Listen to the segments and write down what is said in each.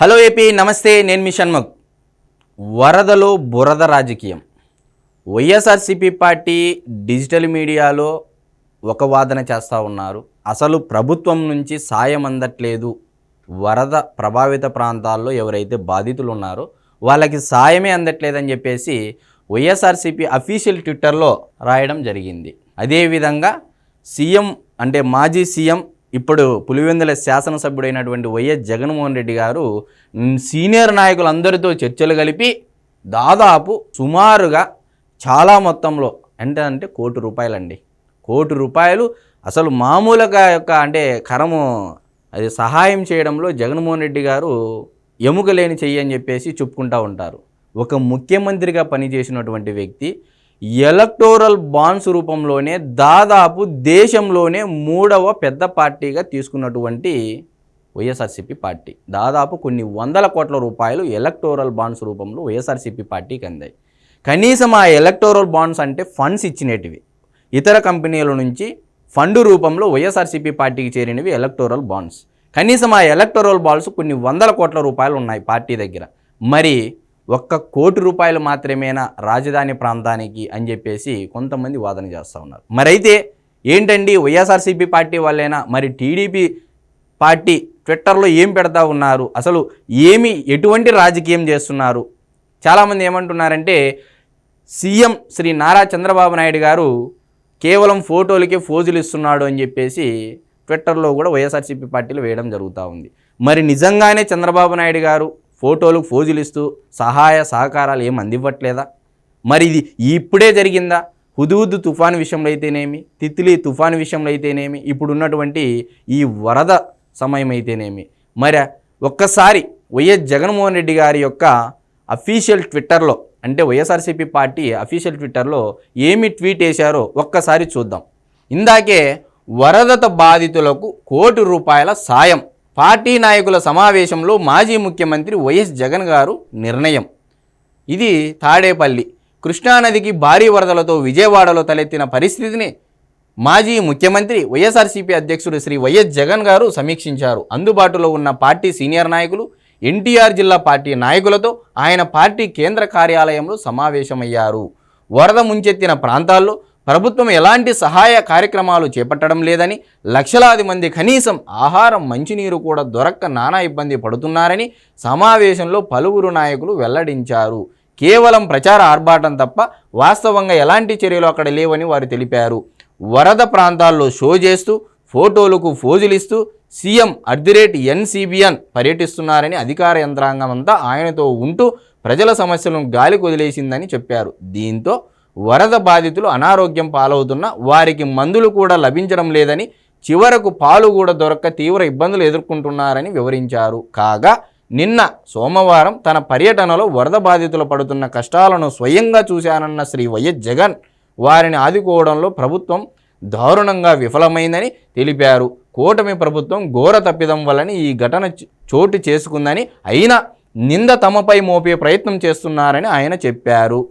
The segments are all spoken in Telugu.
హలో ఏపీ నమస్తే నేను మీ షణ్ముఖ్. వరదలో బురద రాజకీయం. వైఎస్ఆర్సీపీ పార్టీ డిజిటల్ మీడియాలో ఒక వాదన చేస్తూ ఉన్నారు. అసలు ప్రభుత్వం నుంచి సాయం అందట్లేదు. వరద ప్రభావిత ప్రాంతాల్లో ఎవరైతే బాధితులు ఉన్నారో వాళ్ళకి సాయమే అందట్లేదని చెప్పేసి వైఎస్ఆర్సీపీ అఫీషియల్ ట్విట్టర్లో రాయడం జరిగింది. అదేవిధంగా సీఎం అంటే మాజీ సీఎం ఇప్పుడు పులివెందుల శాసనసభ్యుడైనటువంటి వైఎస్ జగన్మోహన్ రెడ్డి గారు సీనియర్ నాయకులందరితో చర్చలు కలిపి దాదాపు సుమారుగా చాలా మొత్తంలో ఎంత అంటే కోటి రూపాయలండి. కోటి రూపాయలు అసలు మామూలుగా యొక్క అంటే కరము అది సహాయం చేయడంలో జగన్మోహన్ రెడ్డి గారు ఎముక లేని చెయ్యి అని చెప్పేసి చెప్పుకుంటూ ఉంటారు. ఒక ముఖ్యమంత్రిగా పనిచేసినటువంటి వ్యక్తి ఎలక్టోరల్ బాండ్స్ రూపంలోనే దాదాపు దేశంలోనే మూడవ పెద్ద పార్టీగా తీసుకున్నటువంటి వైఎస్ఆర్సీపీ పార్టీ. దాదాపు కొన్ని వందల కోట్ల రూపాయలు ఎలక్టోరల్ బాండ్స్ రూపంలో వైఎస్ఆర్సీపీ పార్టీకి అందాయి. కనీసం ఆ ఎలక్టోరల్ బాండ్స్ అంటే ఫండ్స్ ఇచ్చినటివి. ఇతర కంపెనీల నుంచి ఫండ్ రూపంలో వైఎస్ఆర్సీపీ పార్టీకి చేరినవి ఎలక్టోరల్ బాండ్స్. కనీసం ఆ ఎలక్టోరల్ బాండ్స్ కొన్ని వందల కోట్ల రూపాయలు ఉన్నాయి పార్టీ దగ్గర. మరి ఒక్క కోటి రూపాయలు మాత్రమేనా రాజధాని ప్రాంతానికి అని చెప్పేసి కొంతమంది వాదన చేస్తూ ఉన్నారు. మరైతే ఏంటండి వైఎస్ఆర్సీపీ పార్టీ వాళ్ళైనా మరి టీడీపీ పార్టీ ట్విట్టర్లో ఏం పెడతా ఉన్నారు? అసలు ఏమి ఎటువంటి రాజకీయం చేస్తున్నారు? చాలామంది ఏమంటున్నారంటే సీఎం శ్రీ నారా చంద్రబాబు నాయుడు గారు కేవలం ఫోటోలకే ఫోజులు ఇస్తున్నాడు అని చెప్పేసి ట్విట్టర్లో కూడా వైఎస్ఆర్సీపీ పార్టీలు వేయడం జరుగుతూ ఉంది. మరి నిజంగానే చంద్రబాబు నాయుడు గారు ఫోటోలకు ఫోజులు ఇస్తూ సహాయ సహకారాలు ఏం అందివ్వట్లేదా? మరి ఇది ఇప్పుడే జరిగిందా? హుదూద్ తుఫాను విషయంలో అయితేనేమి? తిత్లీ తుఫాను విషయంలో అయితేనేమి? ఇప్పుడున్నటువంటి ఈ వరద సమయం అయితేనేమి? మరి ఒక్కసారి వైఎస్ జగన్మోహన్ రెడ్డి గారి యొక్క అఫీషియల్ ట్విట్టర్లో అంటే వైఎస్ఆర్సీపీ పార్టీ అఫీషియల్ ట్విట్టర్లో ఏమి ట్వీట్ చేశారో ఒక్కసారి చూద్దాం. ఇందాకే వరదత బాధితులకు కోటి రూపాయల సాయం పార్టీ నాయకుల సమావేశంలో మాజీ ముఖ్యమంత్రి వైఎస్ జగన్ గారు నిర్ణయం. ఇది తాడేపల్లి. కృష్ణానదికి భారీ వరదలతో విజయవాడలో తలెత్తిన పరిస్థితిని మాజీ ముఖ్యమంత్రి వైఎస్ఆర్సీపీ అధ్యక్షుడు శ్రీ వైఎస్ జగన్ గారు సమీక్షించారు. అందుబాటులో ఉన్న పార్టీ సీనియర్ నాయకులు ఎన్టీఆర్ జిల్లా పార్టీ నాయకులతో ఆయన పార్టీ కేంద్ర కార్యాలయంలో సమావేశమయ్యారు. వరద ముంచెత్తిన ప్రాంతాల్లో ప్రభుత్వం ఎలాంటి సహాయ కార్యక్రమాలు చేపట్టడం లేదని లక్షలాది మంది కనీసం ఆహారం మంచినీరు కూడా దొరక్క నానా ఇబ్బంది పడుతున్నారని సమావేశంలో పలువురు నాయకులు వెల్లడించారు. కేవలం ప్రచార ఆర్భాటం తప్ప వాస్తవంగా ఎలాంటి చర్యలు అక్కడ లేవని వారు తెలిపారు. వరద ప్రాంతాల్లో షో చేస్తూ ఫోటోలకు ఫోజులిస్తూ CM at the rate NCBN పర్యటిస్తున్నారని అధికార యంత్రాంగం అంతా ఆయనతో ఉంటూ ప్రజల సమస్యలను గాలి వదిలేసిందని చెప్పారు. దీంతో వరద బాధితులు అనారోగ్యం పాలవుతున్న వారికి మందులు కూడా లభించడం లేదని చివరకు పాలు కూడా దొరక్క తీవ్ర ఇబ్బందులు ఎదుర్కొంటున్నారని వివరించారు. కాగా నిన్న సోమవారం తన పర్యటనలో వరద బాధితులు పడుతున్న కష్టాలను స్వయంగా చూశానన్న శ్రీ వైఎస్ జగన్ వారిని ఆదుకోవడంలో ప్రభుత్వం దారుణంగా విఫలమైందని తెలిపారు. కూటమి ప్రభుత్వం ఘోర తప్పిదం వలన ఈ ఘటన చోటు చేసుకుందని అయినా నింద తమపై మోపే ప్రయత్నం చేస్తున్నారని ఆయన చెప్పారు.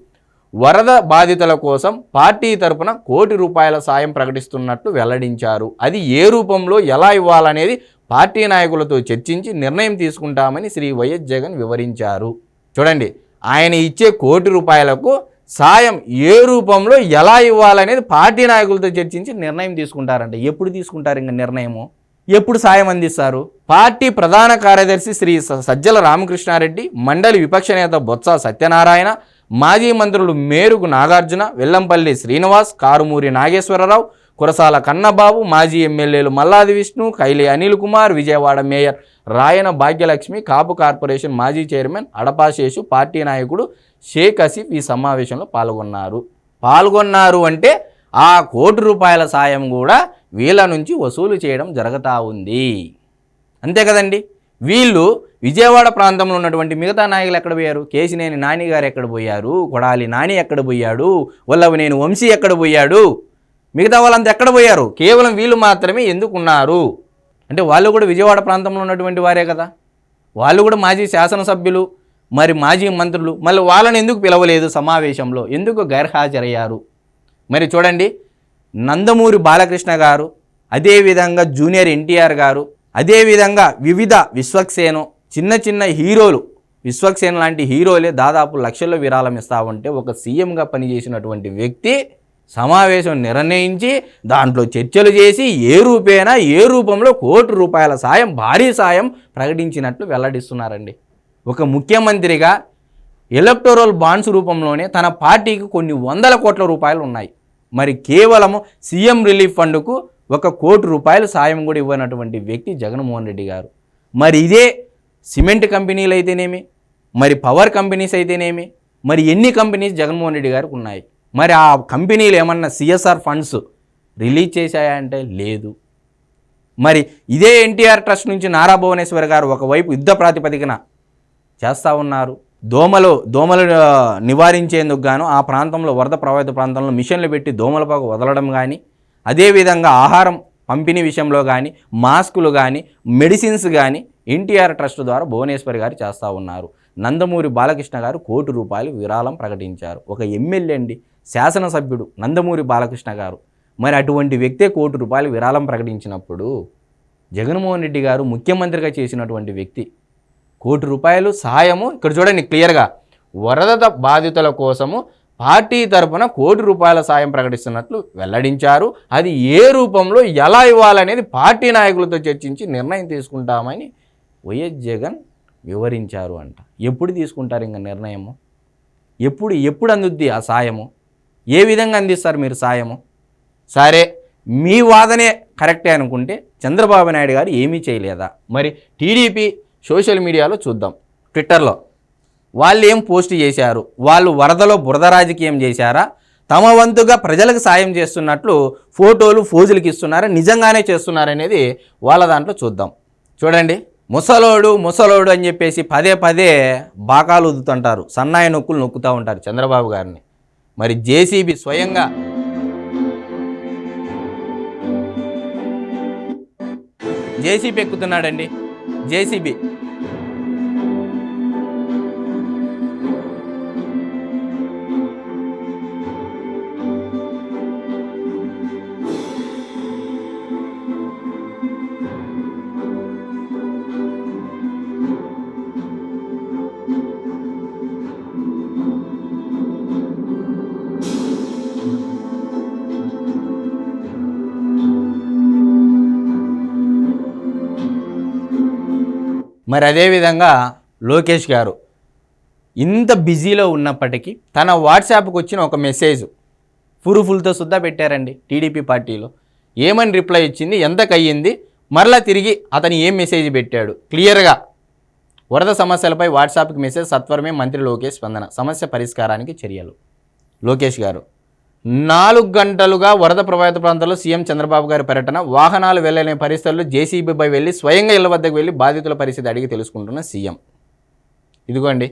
వరద బాధితుల కోసం పార్టీ తరపున కోటి రూపాయల సాయం ప్రకటిస్తున్నట్లు వెల్లడించారు. అది ఏ రూపంలో ఎలా ఇవ్వాలనేది పార్టీ నాయకులతో చర్చించి నిర్ణయం తీసుకుంటామని శ్రీ వైఎస్ జగన్ వివరించారు. చూడండి ఆయన ఇచ్చే కోటి రూపాయలకు సాయం ఏ రూపంలో ఎలా ఇవ్వాలనేది పార్టీ నాయకులతో చర్చించి నిర్ణయం తీసుకుంటారంట. ఎప్పుడు తీసుకుంటారు ఇంకా నిర్ణయము? ఎప్పుడు సాయం అందిస్తారు? పార్టీ ప్రధాన కార్యదర్శి శ్రీ సజ్జల రామకృష్ణారెడ్డి మండలి విపక్ష నేత బొత్స సత్యనారాయణ మాజీ మంత్రులు మేరుకు నాగార్జున వెల్లంపల్లి శ్రీనివాస్ కారుమూరి నాగేశ్వరరావు కురసాల కన్నబాబు మాజీ ఎమ్మెల్యేలు మల్లాది విష్ణు కైలి అనిల్ కుమార్ విజయవాడ మేయర్ రాయన భాగ్యలక్ష్మి కాపు కార్పొరేషన్ మాజీ చైర్మన్ అడపాశేషు పార్టీ నాయకుడు షేక్ అసీఫ్ ఈ సమావేశంలో పాల్గొన్నారు. పాల్గొన్నారు అంటే ఆ కోటి రూపాయల సాయం కూడా వీళ్ళ నుంచి వసూలు చేయడం జరుగుతూ ఉంది. అంతే కదండి? వీళ్ళు విజయవాడ ప్రాంతంలో ఉన్నటువంటి మిగతా నాయకులు ఎక్కడ పోయారు? కేసినేని నాని గారు ఎక్కడ పోయారు? కొడాలి నాని ఎక్కడ పోయాడు? వల్లభనేని వంశీ ఎక్కడ పోయాడు? మిగతా వాళ్ళంతా ఎక్కడ పోయారు? కేవలం వీళ్ళు మాత్రమే ఎందుకున్నారు? అంటే వాళ్ళు కూడా విజయవాడ ప్రాంతంలో ఉన్నటువంటి వారే కదా. వాళ్ళు కూడా మాజీ శాసనసభ్యులు మరి మాజీ మంత్రులు. మళ్ళీ వాళ్ళని ఎందుకు పిలవలేదు సమావేశంలో? ఎందుకు గైర్హాజరయ్యారు? మరి చూడండి నందమూరి బాలకృష్ణ గారు అదేవిధంగా జూనియర్ ఎన్టీఆర్ గారు అదేవిధంగా వివిధ విశ్వక్సేను చిన్న చిన్న హీరోలు. విశ్వక్సేన్ లాంటి హీరోలే దాదాపు లక్షల్లో విరాళం ఇస్తా ఉంటే ఒక సీఎంగా పనిచేసినటువంటి వ్యక్తి సమావేశం నిర్ణయించి దాంట్లో చర్చలు చేసి ఏ రూపేనా ఏ రూపంలో కోటి రూపాయల సాయం భారీ సాయం ప్రకటించినట్లు వెల్లడిస్తున్నారండి. ఒక ముఖ్యమంత్రిగా ఎలక్టోరల్ బాండ్స్ రూపంలోనే తన పార్టీకి కొన్ని వందల కోట్ల రూపాయలు ఉన్నాయి. మరి కేవలము సీఎం రిలీఫ్ ఫండ్కు ఒక కోటి రూపాయలు సాయం కూడా ఇవ్వనటువంటి వ్యక్తి జగన్మోహన్ రెడ్డి గారు. మరి ఇదే సిమెంట్ కంపెనీలు అయితేనేమి? మరి పవర్ కంపెనీస్ అయితేనేమి? మరి ఎన్ని కంపెనీస్ జగన్మోహన్ రెడ్డి గారికి ఉన్నాయి? మరి ఆ కంపెనీలు ఏమన్నా సిఎస్ఆర్ ఫండ్స్ రిలీజ్ చేశాయా అంటే లేదు. మరి ఇదే ఎన్టీఆర్ ట్రస్ట్ నుంచి నారా భువనేశ్వర్ గారు ఒకవైపు యుద్ధ ప్రాతిపదికన చేస్తూ ఉన్నారు. దోమలు దోమలు నివారించేందుకు గాను ఆ ప్రాంతంలో వరద ప్రభావిత ప్రాంతంలో మిషన్లు పెట్టి దోమల పాకు వదలడం కానీ అదేవిధంగా ఆహారం పంపిణీ విషయంలో కానీ మాస్కులు కానీ మెడిసిన్స్ కానీ ఎన్టీఆర్ ట్రస్ట్ ద్వారా భువనేశ్వర్ గారు చేస్తూ ఉన్నారు. నందమూరి బాలకృష్ణ గారు కోటి రూపాయలు విరాళం ప్రకటించారు. ఒక ఎమ్మెల్యే అండి శాసనసభ్యుడు నందమూరి బాలకృష్ణ గారు. మరి అటువంటి వ్యక్తే కోటి రూపాయలు విరాళం ప్రకటించినప్పుడు జగన్మోహన్ రెడ్డి గారు ముఖ్యమంత్రిగా చేసినటువంటి వ్యక్తి కోటి రూపాయలు సహాయము ఇక్కడ చూడండి క్లియర్గా వరద బాధితుల కోసము పార్టీ తరపున కోటి రూపాయల సాయం ప్రకటిస్తున్నట్లు వెల్లడించారు. అది ఏ రూపంలో ఎలా ఇవ్వాలనేది పార్టీ నాయకులతో చర్చించి నిర్ణయం తీసుకుంటామని వైఎస్ జగన్ వివరించారు అంట. ఎప్పుడు తీసుకుంటారు ఇంకా నిర్ణయము? ఎప్పుడు ఎప్పుడు అందుద్ది ఆ సాయము? ఏ విధంగా అందిస్తారు మీరు సాయము? సరే మీ వాదనే కరెక్టే అనుకుంటే చంద్రబాబు నాయుడు గారు ఏమీ చేయలేదా? మరి టీడీపీ సోషల్ మీడియాలో చూద్దాం. ట్విట్టర్లో. వాళ్ళు ఏం పోస్ట్ చేశారు? వాళ్ళు వరదలో బురద రాజకీయం చేశారా? తమ వంతుగా ప్రజలకు సాయం చేస్తున్నట్లు ఫోటోలు ఫోజులకి ఇస్తున్నారా? నిజంగానే చేస్తున్నారనేది వాళ్ళ దాంట్లో చూద్దాం. చూడండి. ముసలోడు ముసలోడు అని చెప్పేసి పదే పదే బాకాలు ఉదుతుంటారు. సన్నాయి నొక్కులు నొక్కుతూ ఉంటారు చంద్రబాబు గారిని. మరి జేసీబీ స్వయంగా జేసీబీ ఎక్కుతున్నాడండి. జేసీబీ మరి అదేవిధంగా లోకేష్ గారు ఇంత బిజీలో ఉన్నప్పటికీ తన వాట్సాప్కి వచ్చిన ఒక మెసేజ్ ప్రూఫులతో సుద్దా పెట్టారండి టీడీపీ పార్టీలో. ఏమని రిప్లై ఇచ్చింది? ఎంతకయ్యింది? మరలా తిరిగి అతను ఏం మెసేజ్ పెట్టాడు? క్లియర్గా. వరద సమస్యలపై వాట్సాప్కి మెసేజ్ సత్వరమే మంత్రి లోకేష్ స్పందన. సమస్య పరిష్కారానికి చర్యలు. లోకేష్ గారు. నాలుగు గంటలుగా వరద ప్రభావిత ప్రాంతాల్లో సీఎం చంద్రబాబు గారి పర్యటన వాహనాలు వెళ్ళలేని పరిస్థితుల్లో జేసీబీపై వెళ్ళి స్వయంగా ఇళ్ళ వద్దకు వెళ్ళి బాధితుల పరిస్థితి అడిగి తెలుసుకుంటున్న సీఎం. ఇదిగోండి.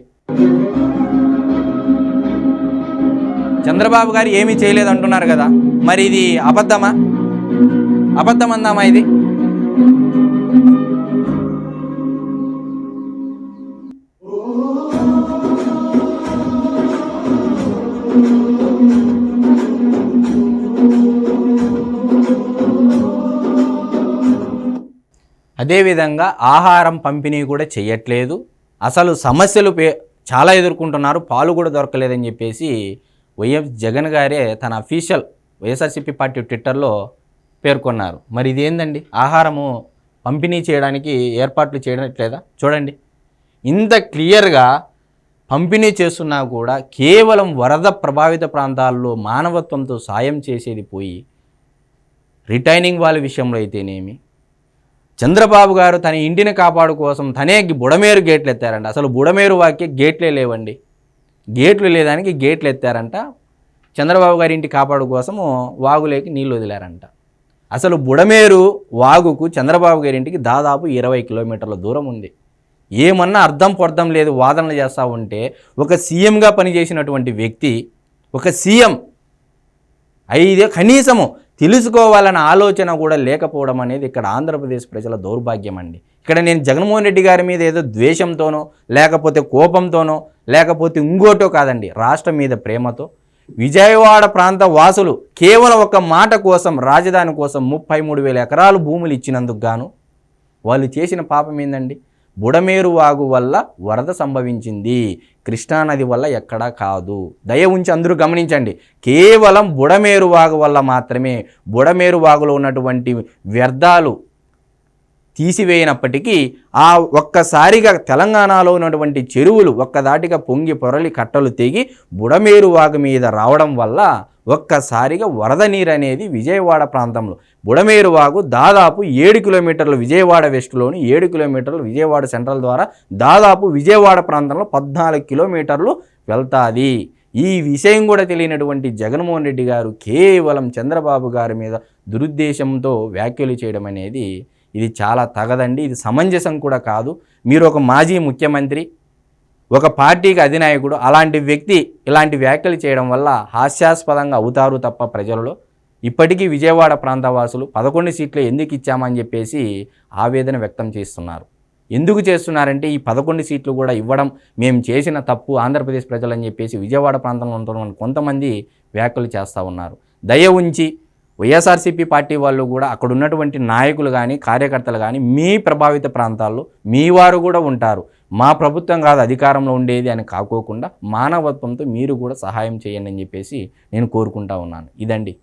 చంద్రబాబు గారు ఏమీ చేయలేదు అంటున్నారు కదా. మరి ఇది అబద్ధమా? అబద్ధం అందామా ఇది? అదేవిధంగా ఆహారం పంపిణీ కూడా చేయట్లేదు అసలు సమస్యలు పే చాలా ఎదుర్కొంటున్నారు. పాలు కూడా దొరకలేదని చెప్పేసి వైఎస్ జగన్ గారే తన అఫీషియల్ వైఎస్ఆర్సీపీ పార్టీ ట్విట్టర్లో పేర్కొన్నారు. మరి ఇదేందండి? ఆహారము పంపిణీ చేయడానికి ఏర్పాట్లు చేయట్లేదా? చూడండి. ఇంత క్లియర్గా పంపిణీ చేస్తున్నా కూడా కేవలం వరద ప్రభావిత ప్రాంతాల్లో మానవత్వంతో సాయం చేసేది పోయి రిటైనింగ్ వాళ్ళ విషయంలో అయితేనేమి చంద్రబాబు గారు తన ఇంటిని కాపాడు కోసం తనే బుడమేరు గేట్లు ఎత్తారంట. అసలు బుడమేరు వాక్య గేట్లే లేవండి. గేట్లు లేదానికి గేట్లు ఎత్తారంట. చంద్రబాబు గారి ఇంటి కాపాడు కోసము వాగులేకి నీళ్ళు వదిలారంట. అసలు బుడమేరు వాగుకు చంద్రబాబు గారి ఇంటికి దాదాపు ఇరవై కిలోమీటర్ల దూరం ఉంది. ఏమన్నా అర్థం పొర్థం లేదు వాదనలు చేస్తూ ఉంటే ఒక సీఎంగా పనిచేసినటువంటి వ్యక్తి ఒక సీఎం అయితే కనీసము తెలుసుకోవాలన్న ఆలోచన కూడా లేకపోవడం అనేది ఇక్కడ ఆంధ్రప్రదేశ్ ప్రజల దౌర్భాగ్యం అండి. ఇక్కడ నేను జగన్మోహన్ రెడ్డి గారి మీద ఏదో ద్వేషంతోనో లేకపోతే కోపంతోనో లేకపోతే ఇంకోటో కాదండి రాష్ట్రం మీద ప్రేమతో విజయవాడ ప్రాంత వాసులు కేవలం ఒక మాట కోసం రాజధాని కోసం ముప్పై మూడు వేల ఎకరాలు భూములు ఇచ్చినందుకు గాను వాళ్ళు చేసిన పాపం ఏందండి? బుడమేరు వాగు వల్ల వరద సంభవించింది. కృష్ణానది వల్ల ఎక్కడా కాదు. దయ ఉంచి అందరూ గమనించండి. కేవలం బుడమేరు వాగు వల్ల మాత్రమే బుడమేరు వాగులో ఉన్నటువంటి వ్యర్థాలు తీసివేయనప్పటికీ ఆ ఒక్కసారిగా తెలంగాణలో ఉన్నటువంటి చెరువులు ఒక్కదాటిగా పొంగి పొరలి కట్టలు తెగి బుడమేరు వాగు మీద రావడం వల్ల ఒక్కసారిగా వరద నీరు అనేది విజయవాడ ప్రాంతంలో. బుడమేరు వాగు దాదాపు ఏడు కిలోమీటర్లు విజయవాడ వెస్ట్లోని ఏడు కిలోమీటర్లు విజయవాడ సెంట్రల్ ద్వారా దాదాపు విజయవాడ ప్రాంతంలో పద్నాలుగు కిలోమీటర్లు వెళ్తాది. ఈ విషయం కూడా తెలియనటువంటి జగన్మోహన్ రెడ్డి గారు కేవలం చంద్రబాబు గారి మీద దురుద్దేశంతో వ్యాఖ్యలు చేయడం అనేది ఇది చాలా తగదండి. ఇది సమంజసం కూడా కాదు. మీరు ఒక మాజీ ముఖ్యమంత్రి ఒక పార్టీకి అధినాయకుడు అలాంటి వ్యక్తి ఇలాంటి వ్యాఖ్యలు చేయడం వల్ల హాస్యాస్పదంగా అవుతారు తప్ప ప్రజలలో. ఇప్పటికీ విజయవాడ ప్రాంతవాసులు పదకొండు సీట్లు ఎందుకు ఇచ్చామని చెప్పేసి ఆవేదన వ్యక్తం చేస్తున్నారు. ఎందుకు చేస్తున్నారంటే ఈ పదకొండు సీట్లు కూడా ఇవ్వడం మేము చేసిన తప్పు ఆంధ్రప్రదేశ్ ప్రజలని చెప్పేసి విజయవాడ ప్రాంతంలో ఉంటున్న కొంతమంది వ్యాఖ్యలు చేస్తూ ఉన్నారు. దయ ఉంచి వైఎస్ఆర్సీపీ పార్టీ వాళ్ళు కూడా అక్కడ ఉన్నటువంటి నాయకులు కానీ కార్యకర్తలు కానీ మీ ప్రభావిత ప్రాంతాల్లో మీ వారు కూడా ఉంటారు. మా ప్రభుత్వం కాదు అధికారంలో ఉండేది అని కాకోకుండా మానవత్వంతో మీరు కూడా సహాయం చేయండి అని చెప్పేసి నేను కోరుకుంటా ఉన్నాను. ఇదండి.